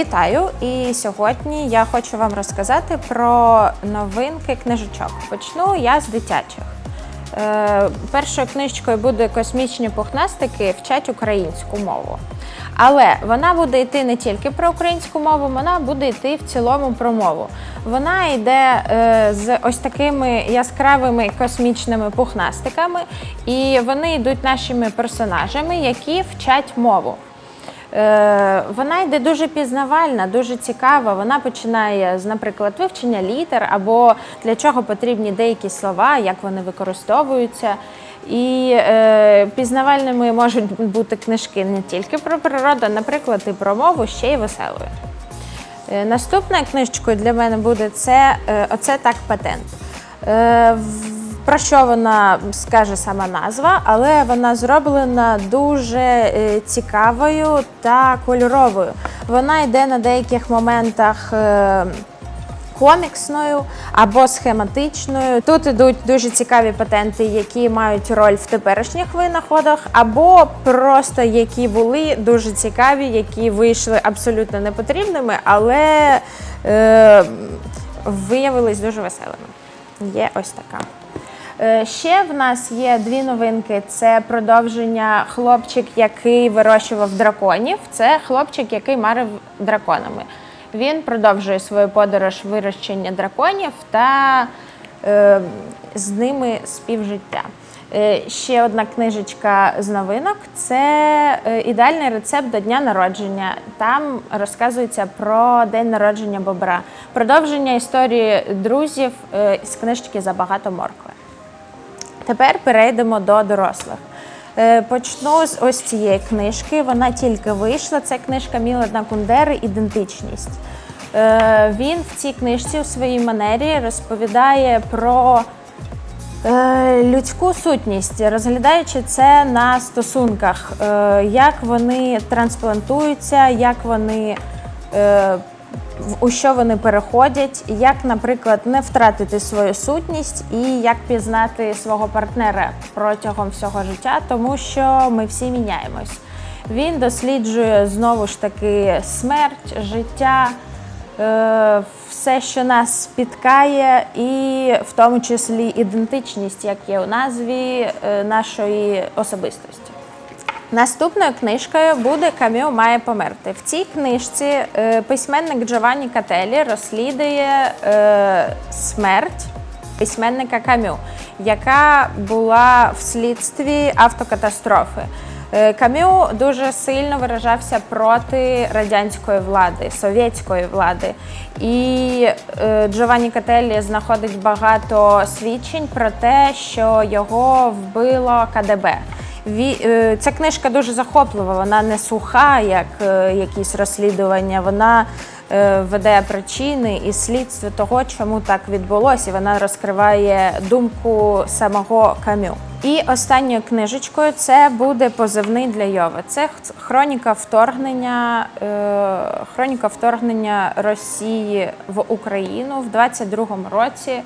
Вітаю! І сьогодні я хочу вам розказати про новинки книжечок. Почну я з дитячих. Е, першою книжечкою буде космічні пухнастики вчать українську мову. Але вона буде йти не тільки про українську мову, вона буде йти в цілому про мову. Вона йде е, з ось такими яскравими космічними пухнастиками, і вони йдуть нашими персонажами, які вчать мову. Е, Вона йде дуже пізнавальна, дуже цікава. Вона починає з, наприклад, вивчення літер або для чого потрібні деякі слова, як вони використовуються. І е, пізнавальними можуть бути книжки не тільки про природу, наприклад, і про мову ще й веселою. Е, Наступною книжечкою для мене буде це е, оце так патент. Е, Про що вона скаже сама назва, але вона зроблена дуже е, цікавою та кольоровою. Вона йде на деяких моментах. е, коміксною або схематичною. Тут ідуть дуже цікаві патенти, які мають роль в теперішніх винаходах, або просто які були дуже цікаві, які вийшли абсолютно непотрібними, але е, виявились дуже веселими. Є ось така. Е, Ще в нас є дві новинки: це продовження хлопчик, який вирощував драконів. Це хлопчик, який марив драконами. Він продовжує свою подорож вирощення драконів та е, з ними співжиття. Е, Ще одна книжечка з новинок це е, ідеальний рецепт до дня народження. Там розказується про день народження бобра. Продовження історії друзів з книжечки Забагато моркви. Тепер перейдемо до дорослих. Е, Почну з ось цієї книжки. Вона тільки вийшла. Це книжка Мілана Кундери Ідентичність. Е, Він в цій книжці у своїй манері розповідає про Е, Людську сутність, розглядаючи це на стосунках, як вони трансплантуються, як вони у що вони переходять, як, наприклад, не втратити свою сутність і як пізнати свого партнера протягом всього життя, тому що ми всі міняємось. Він досліджує знову ж таки смерть, життя е, все, що нас спіткає, і в тому числі ідентичність, як є у назві е, нашої особистості. Наступною книжкою буде Кам'ю має померти. В цій книжці е, письменник Джованні Кателі розслідує е, смерть письменника Кам'ю, яка була в слідстві автокатастрофи. Е, Кам'ю дуже сильно виражався проти радянської влади, совєтської влади. І Джованні Кателі знаходить багато свідчень про те, що його вбило КДБ. Е, Ця книжка дуже захоплива, вона не суха, як е, якісь розслідування. Вона е, веде причини і слідство того, чому так відбулося. Вона розкриває думку самого Камю. І останньою книжечкою це буде позивний для Йови. Це хроніка вторгнення, хроніка вторгнення Росії в Україну в 22-му році.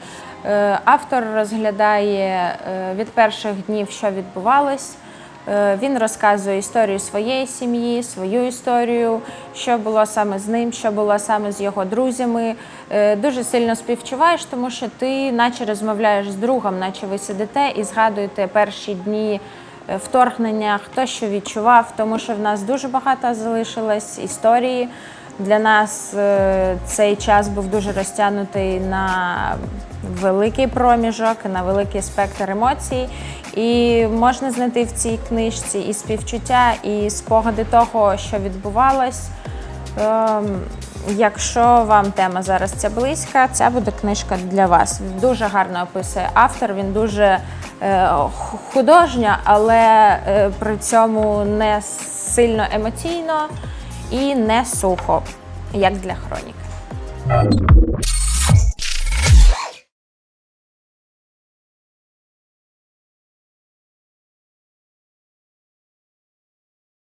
Автор розглядає від перших днів, що відбувалось. Е, Він розказує історію своєї сім'ї, свою історію, що було саме з ним, що було саме з його друзями. Е, Дуже сильно співчуваєш, тому що ти, наче розмовляєш з другом, наче ви сидите і згадуєте перші дні е, вторгнення, хто що відчував, тому що в нас дуже багато залишилось історії. Для нас е, цей час був дуже розтягнутий на великий проміжок, на великий спектр емоцій. І можна знайти в цій книжці і співчуття, і спогади того, що відбувалось. Ем, Якщо вам тема зараз ця близька, ця буде книжка для вас. Дуже гарно описує автор. Він дуже е, художня, але е, при цьому не сильно емоційно і не сухо, як для хроніки.